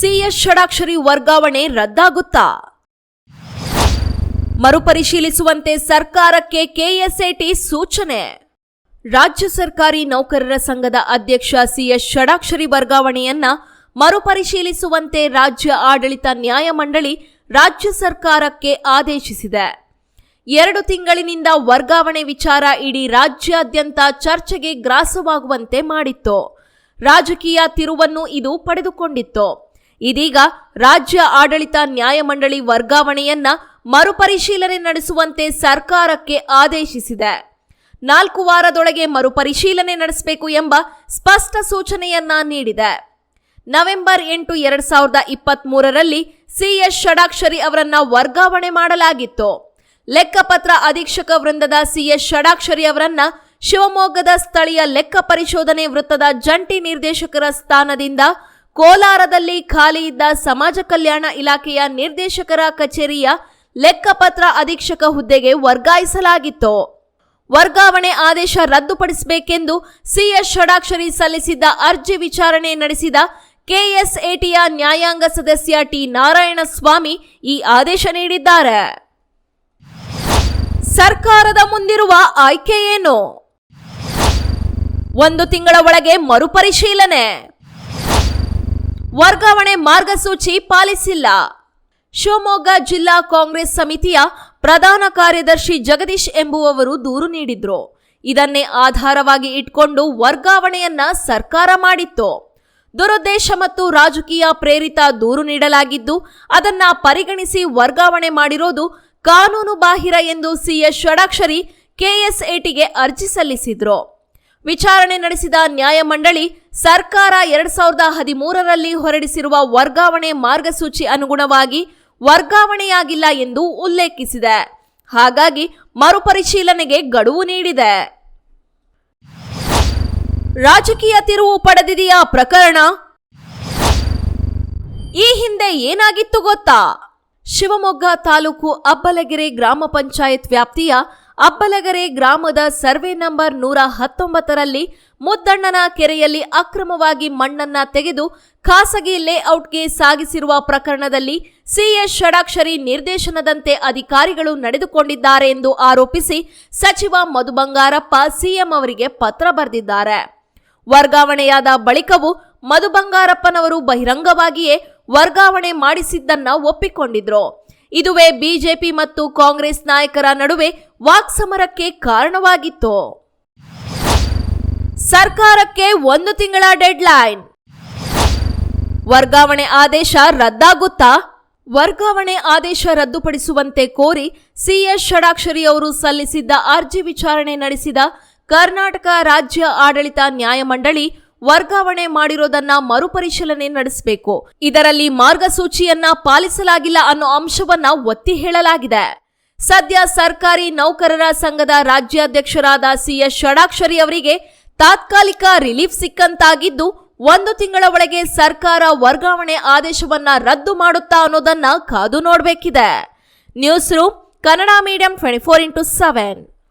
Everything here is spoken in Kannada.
ಸಿಎಸ್ ಷಡಾಕ್ಷರಿ ವರ್ಗಾವಣೆ ರದ್ದಾಗುತ್ತಾ? ಮರುಪರಿಶೀಲಿಸುವಂತೆ ಸರ್ಕಾರಕ್ಕೆ ಕೆಎಸ್ಎಟಿ ಸೂಚನೆ. ರಾಜ್ಯ ಸರ್ಕಾರಿ ನೌಕರರ ಸಂಘದ ಅಧ್ಯಕ್ಷ ಸಿಎಸ್ ಷಡಾಕ್ಷರಿ ವರ್ಗಾವಣೆಯನ್ನ ಮರುಪರಿಶೀಲಿಸುವಂತೆ ರಾಜ್ಯ ಆಡಳಿತ ನ್ಯಾಯಮಂಡಳಿ ರಾಜ್ಯ ಸರ್ಕಾರಕ್ಕೆ ಆದೇಶಿಸಿದೆ. ಎರಡು ತಿಂಗಳಿನಿಂದ ವರ್ಗಾವಣೆ ವಿಚಾರ ಇಡೀ ರಾಜ್ಯಾದ್ಯಂತ ಚರ್ಚೆಗೆ ಗ್ರಾಸವಾಗುವಂತೆ ಮಾಡಿತ್ತು. ರಾಜಕೀಯ ತಿರುವನ್ನು ಇದು ಪಡೆದುಕೊಂಡಿತ್ತು. ಇದೀಗ ರಾಜ್ಯ ಆಡಳಿತ ನ್ಯಾಯಮಂಡಳಿ ವರ್ಗಾವಣೆಯನ್ನ ಮರುಪರಿಶೀಲನೆ ನಡೆಸುವಂತೆ ಸರ್ಕಾರಕ್ಕೆ ಆದೇಶಿಸಿದೆ. ನಾಲ್ಕು ವಾರದೊಳಗೆ ಮರುಪರಿಶೀಲನೆ ನಡೆಸಬೇಕು ಎಂಬ ಸ್ಪಷ್ಟ ಸೂಚನೆಯನ್ನ ನೀಡಿದೆ. ನವೆಂಬರ್ ಎಂಟು ಎರಡ್ ಸಾವಿರದ ಇಪ್ಪತ್ತ್ ಮೂರರಲ್ಲಿ ಸಿಎಸ್ ಷಡಾಕ್ಷರಿ ಅವರನ್ನ ವರ್ಗಾವಣೆ ಮಾಡಲಾಗಿತ್ತು. ಲೆಕ್ಕಪತ್ರ ಅಧೀಕ್ಷಕ ವೃಂದದ ಸಿಎಸ್ ಷಡಾಕ್ಷರಿ ಅವರನ್ನ ಶಿವಮೊಗ್ಗದ ಸ್ಥಳೀಯ ಲೆಕ್ಕ ಪರಿಶೋಧನೆ ವೃತ್ತದ ಜಂಟಿ ನಿರ್ದೇಶಕರ ಸ್ಥಾನದಿಂದ ಕೋಲಾರದಲ್ಲಿ ಖಾಲಿ ಇದ್ದ ಸಮಾಜ ಕಲ್ಯಾಣ ಇಲಾಖೆಯ ನಿರ್ದೇಶಕರ ಕಚೇರಿಯ ಲೆಕ್ಕಪತ್ರ ಅಧೀಕ್ಷಕ ಹುದ್ದೆಗೆ ವರ್ಗಾಯಿಸಲಾಗಿತ್ತು. ವರ್ಗಾವಣೆ ಆದೇಶ ರದ್ದುಪಡಿಸಬೇಕೆಂದು ಸಿಎಸ್ ಷಡಾಕ್ಷರಿ ಸಲ್ಲಿಸಿದ್ದ ಅರ್ಜಿ ವಿಚಾರಣೆ ನಡೆಸಿದ ಕೆಎಸ್ಎಟಿಯ ನ್ಯಾಯಾಂಗ ಸದಸ್ಯ ಟಿ ನಾರಾಯಣಸ್ವಾಮಿ ಈ ಆದೇಶ ನೀಡಿದ್ದಾರೆ. ಸರ್ಕಾರದ ಮುಂದಿರುವ ಆಯ್ಕೆ ಏನು? ಒಂದು ತಿಂಗಳ ಒಳಗೆ ಮರುಪರಿಶೀಲನೆ. ವರ್ಗಾವಣೆ ಮಾರ್ಗಸೂಚಿ ಪಾಲಿಸಿಲ್ಲ. ಶಿವಮೊಗ್ಗ ಜಿಲ್ಲಾ ಕಾಂಗ್ರೆಸ್ ಸಮಿತಿಯ ಪ್ರಧಾನ ಕಾರ್ಯದರ್ಶಿ ಜಗದೀಶ್ ಎಂಬುವವರು ದೂರು ನೀಡಿದ್ರು. ಇದನ್ನೇ ಆಧಾರವಾಗಿ ಇಟ್ಕೊಂಡು ವರ್ಗಾವಣೆಯನ್ನ ಸರ್ಕಾರ ಮಾಡಿತ್ತು. ದುರುದ್ದೇಶ ಮತ್ತು ರಾಜಕೀಯ ಪ್ರೇರಿತ ದೂರು ನೀಡಲಾಗಿದ್ದು, ಅದನ್ನ ಪರಿಗಣಿಸಿ ವರ್ಗಾವಣೆ ಮಾಡಿರೋದು ಕಾನೂನು ಬಾಹಿರ ಎಂದು ಸಿಎಸ್ ಷಡಾಕ್ಷರಿ ಕೆಎಸ್ಎಟಿಗೆ ಅರ್ಜಿ ಸಲ್ಲಿಸಿದ್ರು. ವಿಚಾರಣೆ ನಡೆಸಿದ ನ್ಯಾಯಮಂಡಳಿ ಸರ್ಕಾರ ಎರಡ್ ಸಾವಿರದ ಹದಿಮೂರರಲ್ಲಿ ಹೊರಡಿಸಿರುವ ವರ್ಗಾವಣೆ ಮಾರ್ಗಸೂಚಿ ಅನುಗುಣವಾಗಿ ವರ್ಗಾವಣೆಯಾಗಿಲ್ಲ ಎಂದು ಉಲ್ಲೇಖಿಸಿದೆ. ಹಾಗಾಗಿ ಮರುಪರಿಶೀಲನೆಗೆ ಗಡುವು ನೀಡಿದೆ. ರಾಜಕೀಯ ತಿರುವು ಪಡೆದಿದೆಯಾ ಪ್ರಕರಣ? ಈ ಹಿಂದೆ ಏನಾಗಿತ್ತು ಗೊತ್ತಾ? ಶಿವಮೊಗ್ಗ ತಾಲೂಕು ಅಬ್ಬಲಗೆರೆ ಗ್ರಾಮ ಪಂಚಾಯತ್ ವ್ಯಾಪ್ತಿಯ ಅಬ್ಬಲಗೆರೆ ಗ್ರಾಮದ ಸರ್ವೆ ನಂಬರ್ ನೂರ ಹತ್ತೊಂಬತ್ತರಲ್ಲಿ ಮುದ್ದಣ್ಣನ ಕೆರೆಯಲ್ಲಿ ಅಕ್ರಮವಾಗಿ ಮಣ್ಣನ್ನ ತೆಗೆದು ಖಾಸಗಿ ಲೇಔಟ್ಗೆ ಸಾಗಿಸಿರುವ ಪ್ರಕರಣದಲ್ಲಿ ಸಿಎಸ್ ಷಡಾಕ್ಷರಿ ನಿರ್ದೇಶನದಂತೆ ಅಧಿಕಾರಿಗಳು ನಡೆದುಕೊಂಡಿದ್ದಾರೆ ಎಂದು ಆರೋಪಿಸಿ ಸಚಿವ ಮಧು ಬಂಗಾರಪ್ಪ ಸಿಎಂ ಅವರಿಗೆ ಪತ್ರ ಬರೆದಿದ್ದಾರೆ. ವರ್ಗಾವಣೆಯಾದ ಬಳಿಕವೂ ಮಧು ಬಂಗಾರಪ್ಪನವರು ಬಹಿರಂಗವಾಗಿಯೇ ವರ್ಗಾವಣೆ ಮಾಡಿಸಿದ್ದನ್ನ ಒಪ್ಪಿಕೊಂಡಿದ್ರು. ಇದುವೇ ಬಿಜೆಪಿ ಮತ್ತು ಕಾಂಗ್ರೆಸ್ ನಾಯಕರ ನಡುವೆ ವಾಕ್ಸಮರಕ್ಕೆ ಕಾರಣವಾಗಿತ್ತು. ಸರ್ಕಾರಕ್ಕೆ ಒಂದು ತಿಂಗಳ ಡೆಡ್ಲೈನ್. ವರ್ಗಾವಣೆ ಆದೇಶ ರದ್ದಾಗುತ್ತಾ? ವರ್ಗಾವಣೆ ಆದೇಶ ರದ್ದುಪಡಿಸುವಂತೆ ಕೋರಿ ಸಿಎಸ್ ಷಡಾಕ್ಷರಿ ಅವರು ಸಲ್ಲಿಸಿದ್ದ ಅರ್ಜಿ ವಿಚಾರಣೆ ನಡೆಸಿದ ಕರ್ನಾಟಕ ರಾಜ್ಯ ಆಡಳಿತ ನ್ಯಾಯಮಂಡಳಿ ವರ್ಗಾವಣೆ ಮಾಡಿರೋದನ್ನ ಮರುಪರಿಶೀಲನೆ ನಡೆಸಬೇಕು. ಇದರಲ್ಲಿ ಮಾರ್ಗಸೂಚಿಯನ್ನ ಪಾಲಿಸಲಾಗಿಲ್ಲ ಅನ್ನೋ ಅಂಶವನ್ನ ಒತ್ತಿ ಹೇಳಲಾಗಿದೆ. ಸದ್ಯ ಸರ್ಕಾರಿ ನೌಕರರ ಸಂಘದ ರಾಜ್ಯಾಧ್ಯಕ್ಷರಾದ ಸಿಎಸ್ ಷಡಾಕ್ಷರಿ ಅವರಿಗೆ ತಾತ್ಕಾಲಿಕ ರಿಲೀಫ್ ಸಿಕ್ಕಂತಾಗಿದ್ದು, ಒಂದು ತಿಂಗಳ ಒಳಗೆ ಸರ್ಕಾರ ವರ್ಗಾವಣೆ ಆದೇಶವನ್ನ ರದ್ದು ಮಾಡುತ್ತಾ ಅನ್ನೋದನ್ನ ಕಾದು ನೋಡಬೇಕಿದೆ. News room, Kannada medium twenty four into seven